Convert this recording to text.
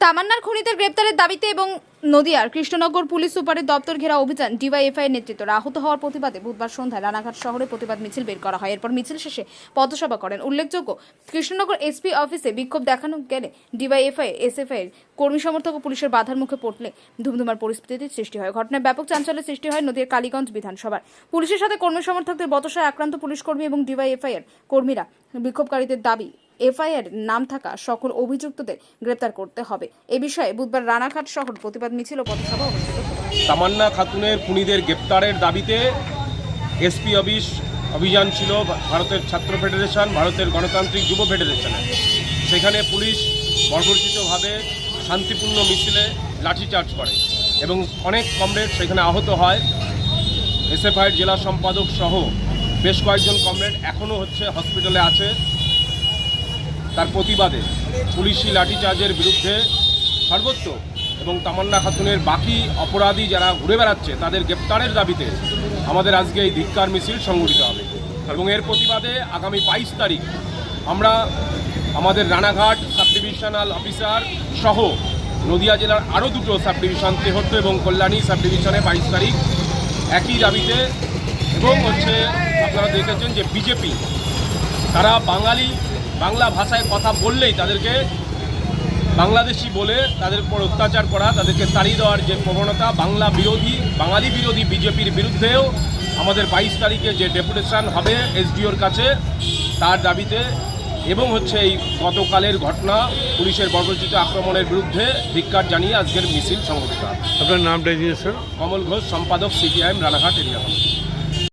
তামান্নার খুনিদের গ্রেপ্তারের দাবিতে এবং নদিয়ার কৃষ্ণনগর পুলিশ সুপারের দপ্তর ঘেরা অভিযান ডিওয়াইএফআই নেতৃত্বে আহত হওয়ার প্রতিবাদে বুধবার সন্ধ্যায় রানাঘাট শহরে প্রতিবাদ মিছিল বের করা হয়। এরপর মিছিল শেষে পথসভা করেন। উল্লেখযোগ্য, কৃষ্ণনগর এসপি অফিসে বিক্ষোভ দেখানো গেলে ডিওয়াইএফআই এসএফআই কর্মী সমর্থক পুলিশের বাধার মুখে পড়লে ধুমধুমার পরিস্থিতির সৃষ্টি হয়। ঘটনায় ব্যাপক চাঞ্চল্যের সৃষ্টি হয় নদীর কালীগঞ্জ বিধানসভার। পুলিশের সাথে কর্মী সমর্থকদের বতসায় আক্রান্ত পুলিশ কর্মী এবং ডিওয়াইএফআই এর কর্মীরা বিক্ষোভকারীদের দাবি এফআইআর নাম থাকা সকল অভিযুক্তদের গ্রেপ্তার করতে হবে। এ বিষয়ে বুধবার রানাঘাট শহর প্রতিবাদ মিছিল ও পথসভা অনুষ্ঠিত তামান্না খাতুনের খুনিদের গ্রেপ্তারের দাবিতে এসপি অফিস অভিযান ছিল ভারতের ছাত্র ফেডারেশন, ভারতের গণতান্ত্রিক যুব ফেডারেশনের সেখানে পুলিশ বর্বরচিতভাবে শান্তিপূর্ণ মিছিলে লাঠিচার্জ করে এবং অনেক কমরেড সেখানে আহত হয়। এসএফআইয়ের জেলা সম্পাদক সহ বেশ কয়েকজন কমরেড এখনও হচ্ছে হসপিটালে আছে। তার প্রতিবাদে পুলিশি লাঠিচার্জের বিরুদ্ধে সর্বত্র এবং তামান্না খাতুনের বাকি অপরাধী যারা ঘুরে বেড়াচ্ছে, তাদের গ্রেপ্তারের দাবিতে আমাদের আজকে এই ধিক্কার মিছিল সংগঠিত হবে। এবং এর প্রতিবাদে আগামী বাইশ তারিখ আমরা আমাদের রানাঘাট সাব ডিভিশনাল অফিসার সহ নদিয়া জেলার আরও দুটো সাব ডিভিশন তেহট্ট এবং কল্যাণী সাব ডিভিশনে বাইশ তারিখ একই দাবিতে এবং হচ্ছে আপনারা দেখেছেন যে বিজেপি, তারা বাঙালি বাংলা ভাষায় কথা বললেই তাদেরকে বাংলাদেশি বলে তাদের উপর অত্যাচার করা তাদেরকে তাড়িয়ে দেওয়ার যে প্রবণতা বাংলা বিরোধী বাঙালি বিরোধী বিজেপির বিরুদ্ধেও আমাদের বাইশ তারিখে যে ডেপুটেশন হবে এসডিওর কাছে তার দাবিতে এবং হচ্ছে এই গতকালের ঘটনা পুলিশের বর্বরচিত আক্রমণের বিরুদ্ধে ধিক্কার জানিয়ে আজকের মিছিল সংগঠিত আপনার নামটা স্যার কমল ঘোষ সম্পাদক সিপিআইএম রানাঘাট এরিয়া।